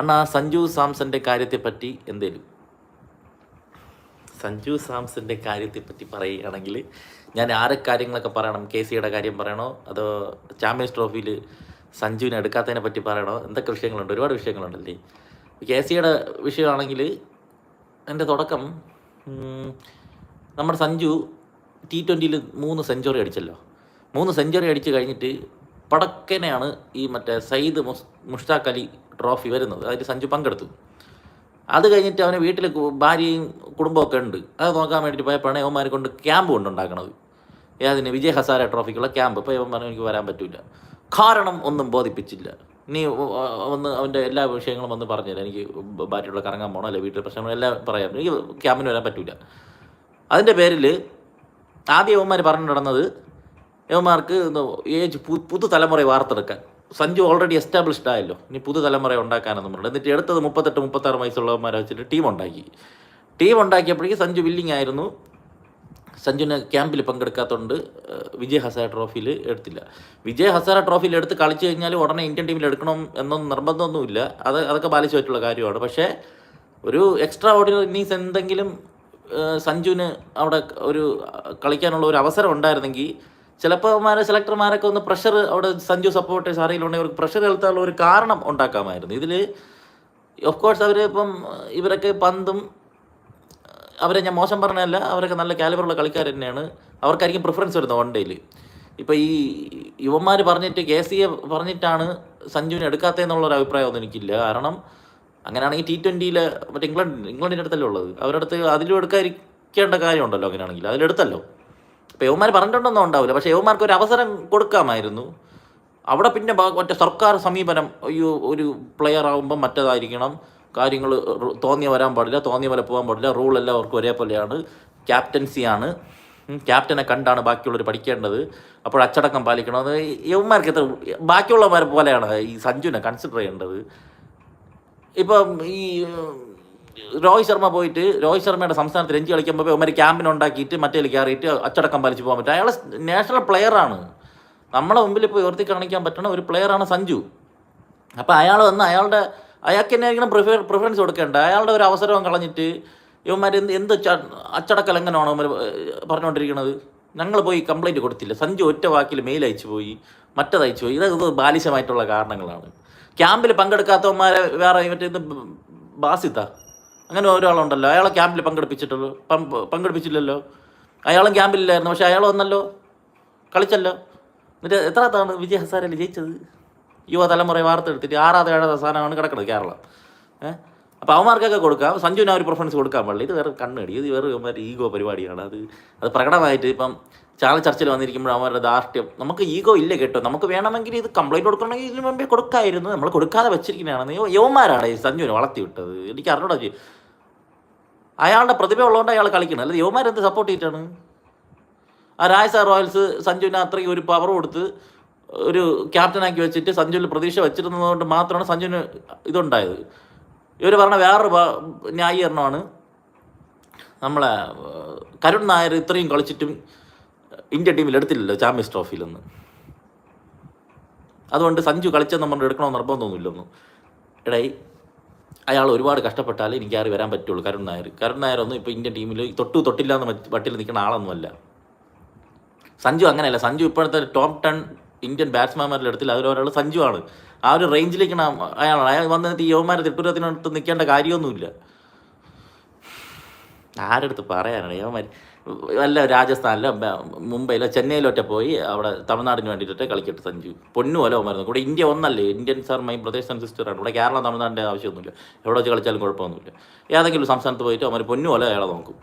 അണ്ണാ സഞ്ജു സാംസന്റെ കാര്യത്തെപ്പറ്റി എന്തേലും? സഞ്ജു സാംസന്റെ കാര്യത്തെപ്പറ്റി പറയുകയാണെങ്കിൽ ഞാൻ ആരെ കാര്യങ്ങളൊക്കെ പറയണം? കെ സിയുടെ കാര്യം പറയണോ? അതോ ചാമ്പ്യൻസ് ട്രോഫിയിൽ സഞ്ജുവിനെ എടുക്കാത്തതിനെ പറ്റി പറയണോ? എന്തൊക്കെ വിഷയങ്ങളുണ്ട്? ഒരുപാട് വിഷയങ്ങളുണ്ടല്ലേ? കെ സിയുടെ വിഷയമാണെങ്കിൽ എന്റെ തുടക്കം നമ്മുടെ സഞ്ജു ടി ട്വന്റിയിൽ മൂന്ന് സെഞ്ചുറി അടിച്ചല്ലോ. മൂന്ന് സെഞ്ചുറി അടിച്ച് കഴിഞ്ഞിട്ട് പടക്കനെയാണ് ഈ മറ്റേ സയ്യിദ് മുഷ്താഖ് അലി ട്രോഫി വരുന്നത്. അതിൽ സഞ്ജു പങ്കെടുത്തു. അത് കഴിഞ്ഞിട്ട് അവന് വീട്ടിൽ ഭാര്യയും കുടുംബമൊക്കെ ഉണ്ട്. അത് നോക്കാൻ വേണ്ടിയിട്ട് പോയപ്പോഴാണ് യവന്മാരെ കൊണ്ട് ക്യാമ്പ് കൊണ്ടുണ്ടാക്കണത്. ഏതിന് വിജയ് ഹസാര ട്രോഫിക്കുള്ള ക്യാമ്പ്. ഇപ്പോൾ ഇവൻ പറഞ്ഞു എനിക്ക് വരാൻ പറ്റില്ല കാരണം ഒന്നും ബോധിപ്പിച്ചില്ല. നീ ഒന്ന് അവന്റെ എല്ലാ വിഷയങ്ങളും ഒന്ന് പറഞ്ഞുതരാം. എനിക്ക് ഭാര്യയോട് കറങ്ങാൻ പോകണം അല്ലെ വീട്ടിലെ പ്രശ്നങ്ങൾ എല്ലാം പറയാം. എനിക്ക് ക്യാമ്പിന് വരാൻ പറ്റില്ല അതിന്റെ പേരിൽ ആദ്യം യവന്മാർ പറഞ്ഞു നടന്നത് യവന്മാർക്ക് ഏജ് പുതു തലമുറ വാർത്തെടുക്കാൻ. സഞ്ജു ഓൾറെഡി എസ്റ്റാബ്ലിഷ്ഡ് ആയല്ലോ. ഇനി പുതുതലമുറ ഉണ്ടാക്കാനെന്ന് പറഞ്ഞു എന്നിട്ട് എടുത്തത് മുപ്പത്തെട്ട് മുപ്പത്താറ് വയസ്സുള്ളവന്മാരെ വെച്ചിട്ട് ടീം ഉണ്ടാക്കി. ടീം ഉണ്ടാക്കിയപ്പോഴേക്കും സഞ്ജു വില്ലിങ് ആയിരുന്നു. സഞ്ജുവിന് ക്യാമ്പിൽ പങ്കെടുക്കാത്തതുകൊണ്ട് വിജയ് ഹസാര ട്രോഫിയിൽ എടുത്തില്ല. വിജയ് ഹസാര ട്രോഫിയിൽ എടുത്ത് കളിച്ചു കഴിഞ്ഞാൽ ഉടനെ ഇന്ത്യൻ ടീമിൽ എടുക്കണം എന്നൊന്നും നിർബന്ധമൊന്നുമില്ല. അത് അതൊക്കെ പാലിച്ചു പറ്റുള്ള കാര്യമാണ്. പക്ഷേ ഒരു എക്സ്ട്രാ ഓർഡിനറി ഇന്നിങ്സ് എന്തെങ്കിലും സഞ്ജുവിന് അവിടെ ഒരു കളിക്കാനുള്ള ഒരു അവസരം ഉണ്ടായിരുന്നെങ്കിൽ ചിലപ്പോൾ അവന്മാരെ സെലക്ടർമാരൊക്കെ ഒന്ന് പ്രഷർ അവിടെ സഞ്ജു സപ്പോർട്ടേഴ്സ് ആരെങ്കിലും അവർക്ക് പ്രഷർ ചെലുത്താനുള്ള ഒരു കാരണം ഉണ്ടാക്കാമായിരുന്നു. ഇതിൽ ഓഫ് കോഴ്സ് അവർ ഇപ്പം ഇവരൊക്കെ പന്തും അവരെ ഞാൻ മോശം പറഞ്ഞതല്ല അവരൊക്കെ നല്ല കാലിബറുള്ള കളിക്കാർ തന്നെയാണ്. അവർക്കായിരിക്കും പ്രിഫറൻസ് വരുന്നത് വൺ ഡേയിൽ ഇപ്പോൾ ഈ യുവന്മാർ പറഞ്ഞിട്ട് കെ സി എ പറഞ്ഞിട്ടാണ് സഞ്ജുവിനെ എടുക്കാത്തതെന്നുള്ളൊരു അഭിപ്രായമൊന്നും എനിക്കില്ല. കാരണം അങ്ങനെയാണെങ്കിൽ ടി ട്വന്റിയിൽ മറ്റേ ഇംഗ്ലണ്ട് ഇംഗ്ലണ്ടിന്റെ അടുത്തല്ലേ ഉള്ളത്. അവരുടെ അടുത്ത് അതിലും എടുക്കാതിരിക്കേണ്ട കാര്യമുണ്ടല്ലോ അങ്ങനെയാണെങ്കിൽ. അതിലെടുത്തല്ലോ. ഇപ്പോൾ യവന്മാർ പറഞ്ഞിട്ടുണ്ടൊന്നും ഉണ്ടാവില്ല. പക്ഷേ യവന്മാർക്ക് ഒരു അവസരം കൊടുക്കാമായിരുന്നു. അവിടെ പിന്നെ മറ്റേ സർക്കാർ സമീപനം അയ്യോ ഒരു പ്ലെയർ ആകുമ്പം മറ്റേതായിരിക്കണം. കാര്യങ്ങൾ തോന്നിയ വരാൻ പാടില്ല തോന്നിയ പോലെ പോകാൻ പാടില്ല. റൂൾ എല്ലാം എല്ലാവർക്കും ഒരേപോലെയാണ്. ക്യാപ്റ്റൻസിയാണ് ക്യാപ്റ്റനെ കണ്ടാണ് ബാക്കിയുള്ളവർ പഠിക്കേണ്ടത്. അപ്പോൾ അച്ചടക്കം പാലിക്കണം. അത് യവന്മാർക്ക് എത്ര ബാക്കിയുള്ളവരെ പോലെയാണ് ഈ സഞ്ജുവിനെ കൺസിഡർ ചെയ്യേണ്ടത്. ഇപ്പം ഈ രോഹിത് ശർമ്മ പോയിട്ട് രോഹിത് ശർമ്മയുടെ സംസ്ഥാനത്ത് രഞ്ജി കളിക്കുമ്പോൾ ഇവന്മാർ ക്യാമ്പിന് ഉണ്ടാക്കിയിട്ട് മറ്റേ കയറിയിട്ട് അച്ചടക്കം പാലിച്ച് പോകാൻ പറ്റും. അയാൾ നാഷണൽ പ്ലെയറാണ് നമ്മളെ മുമ്പിൽ ഇപ്പോൾ ഉയർത്തി കാണിക്കാൻ പറ്റുന്ന ഒരു പ്ലെയറാണ് സഞ്ജു. അപ്പോൾ അയാൾ വന്ന് അയാളുടെ അയാൾക്ക് തന്നെ പ്രിഫർ പ്രിഫറൻസ് കൊടുക്കേണ്ട അയാളുടെ ഒരു അവസരവും കളഞ്ഞിട്ട് ഇവന്മാർ എന്ത് എന്ത് അച്ചടക്ക ലംഘനമാണോ ഇവന്മാർ പറഞ്ഞുകൊണ്ടിരിക്കുന്നത് ഞങ്ങൾ പോയി കംപ്ലൈന്റ് കൊടുത്തില്ല. സഞ്ജു ഒറ്റ വാക്കിൽ മെയിൽ അയച്ചു പോയി മറ്റത് അയച്ചു പോയി. ഇതൊക്കെ ബാലിശമായിട്ടുള്ള കാരണങ്ങളാണ്. ക്യാമ്പിൽ പങ്കെടുക്കാത്തവന്മാരെ വേറെ മറ്റേ ബാസിത്ത. അങ്ങനെ ഒരാളുണ്ടല്ലോ. അയാളെ ക്യാമ്പിൽ പങ്കെടുപ്പിച്ചിട്ടുള്ളൂ. പങ്കെടുപ്പിച്ചില്ലല്ലോ. അയാളും ക്യാമ്പിലില്ലായിരുന്നു. പക്ഷെ അയാൾ വന്നല്ലോ. കളിച്ചല്ലോ. എന്നിട്ട് എത്ര തവണ വിജയ് ഹസാരയിൽ ജയിച്ചത്? യുവതലമുറയെ വാർത്തെടുത്തിട്ട് ആറാമത് ഏഴാമത് സ്ഥാനമാണ് കിടക്കുന്നത് കേരളം. ഏഹ് അപ്പോൾ അവന്മാർക്കൊക്കെ കൊടുക്കാം. സഞ്ജുവിന് ആ ഒരു പ്രിഫറൻസ് കൊടുക്കാൻ പാടില്ല. ഇത് വേറെ കണ്ണടി. ഇത് വേറെ മറ്റേ ഈഗോ പരിപാടിയാണ്. അത് അത് പ്രകടമായിട്ട് ഇപ്പം ചാനൽ ചർച്ചയിൽ വന്നിരിക്കുമ്പോൾ അവരുടെ ദാർഷ്ട്യം നമുക്ക് ഈഗോ ഇല്ല കേട്ടോ. നമുക്ക് വേണമെങ്കിൽ ഇത് കംപ്ലൈന്റ് കൊടുക്കണമെങ്കിൽ ഇതിന് മുമ്പേ കൊടുക്കായിരുന്നു. നമ്മൾ കൊടുക്കാതെ വെച്ചിരിക്കുന്നതാണ്. യവന്മാരാണ് ഈ സഞ്ജുവിനെ വളർത്തി വിട്ടത് എനിക്ക് അറിഞ്ഞൂടാ അയാളുടെ പ്രതിഭ ഉള്ളതുകൊണ്ട് അയാൾ കളിക്കണം. അല്ലാതെ യുവമാരെന്ത് സപ്പോർട്ട് ചെയ്തിട്ടാണ്? ആ രാജസ്ഥാൻ റോയൽസ് സഞ്ജുവിന് അത്രയും ഒരു പവർ കൊടുത്ത് ഒരു ക്യാപ്റ്റനാക്കി വെച്ചിട്ട് സഞ്ജുവിൽ പ്രതീക്ഷ വെച്ചിരുന്നതുകൊണ്ട് മാത്രമാണ് സഞ്ജുവിന് ഇതുണ്ടായത്. ഇവർ പറഞ്ഞ വേറൊരു ന്യായീകരണമാണ്. നമ്മളെ കരുൺ നായർ ഇത്രയും കളിച്ചിട്ടും ഇന്ത്യ ടീമിൽ എടുത്തില്ലല്ലോ ചാമ്പ്യൻസ് ട്രോഫിയിലൊന്ന് അതുകൊണ്ട് സഞ്ജു കളിച്ചെന്ന് പറഞ്ഞിട്ട് എടുക്കണമെന്ന് നിർബന്ധമൊന്നുമില്ലൊന്നും. എടേ അയാൾ ഒരുപാട് കഷ്ടപ്പെട്ടാലേ എനിക്ക് ആറി വരാൻ പറ്റുള്ളൂ. കരുൺ നായർ. കരുൺ നായർ ഒന്നും ഇപ്പോൾ ഇന്ത്യൻ ടീമിൽ തൊട്ടു തൊട്ടില്ല എന്ന വട്ടിൽ നിൽക്കുന്ന ആളൊന്നുമല്ല. സഞ്ജു അങ്ങനെയല്ല. സഞ്ജു ഇപ്പോഴത്തെ ടോപ്പ് ടെൻ ഇന്ത്യൻ ബാറ്റ്സ്മാൻമാരുടെ അടുത്തിൽ അതിലൊരാൾ സഞ്ജു ആണ് ആ ഒരു റേഞ്ചിലേക്കാണ് അയാളാണ്. അയാൾ വന്നിട്ട് ഈ യുവമാരെ തിരുപ്പൂരത്തിനടുത്ത് നിൽക്കേണ്ട കാര്യമൊന്നുമില്ല. ആരടുത്ത് പറയാനാണ്? യവന്മാർ വല്ല രാജസ്ഥാനിലോ മുംബൈയിലോ ചെന്നൈയിലോ ഒറ്റ പോയി അവിടെ തമിഴ്നാടിന് വേണ്ടിയിട്ട് കളിക്കട്ടെ സഞ്ജു. പൊന്നു പോലെ മരുന്നു. കൂടെ ഇന്ത്യ ഒന്നല്ലേ? Indian sir my brothers and സിസ്റ്ററാണ് ഇവിടെ കേരളം തമിഴ്നാടിന്റെ ആവശ്യമൊന്നുമില്ല. എവിടെ വെച്ച് കളിച്ചാലും കുഴപ്പമൊന്നുമില്ല. ഏതെങ്കിലും സംസ്ഥാനത്ത് പോയിട്ട് അവർ പൊന്നു പോലെ അയാളെ നോക്കും.